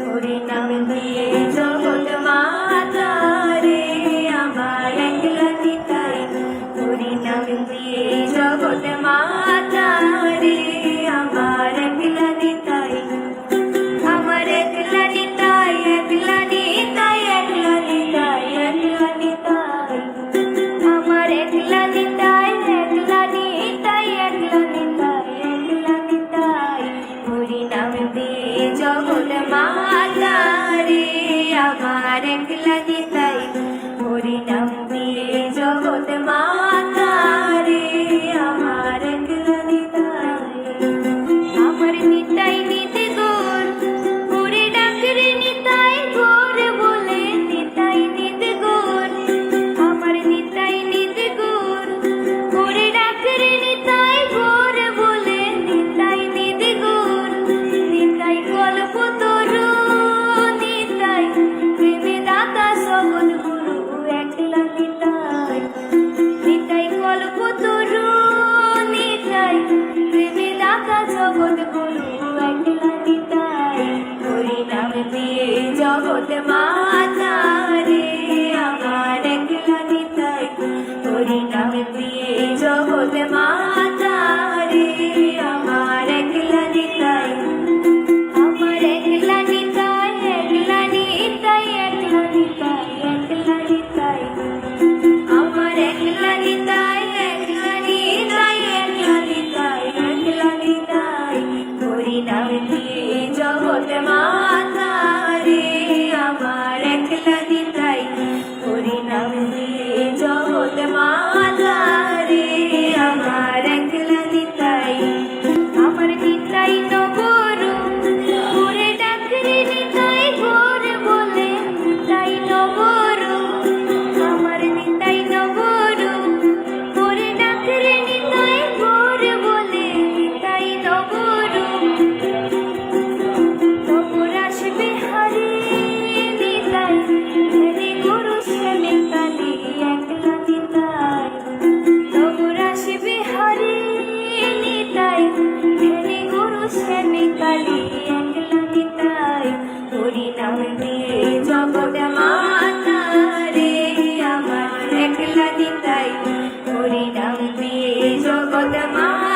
우리 남은 뒤에 저 홀드만 ആരെങ്കിലും ছোট মাতা রে আমার একলা নিতাই তোরি নামে প্রিয়ে জগত মাতা রে আমার একলা নিতাই আমার একলা নিতাই একলা নিতাই একলা নিতাই একলা নিতাই আমার একলা নিতাই একলা নিতাই একলা নিতাই একলা নিতাই তোরি নামে প্রিয়ে জগত মাতা মানুষের কালি একলা নিতাই হরি নাম দিয়ে জগৎ মাতা রে আমার একলা নিতাই তোরি নাম দিয়ে জগৎ মা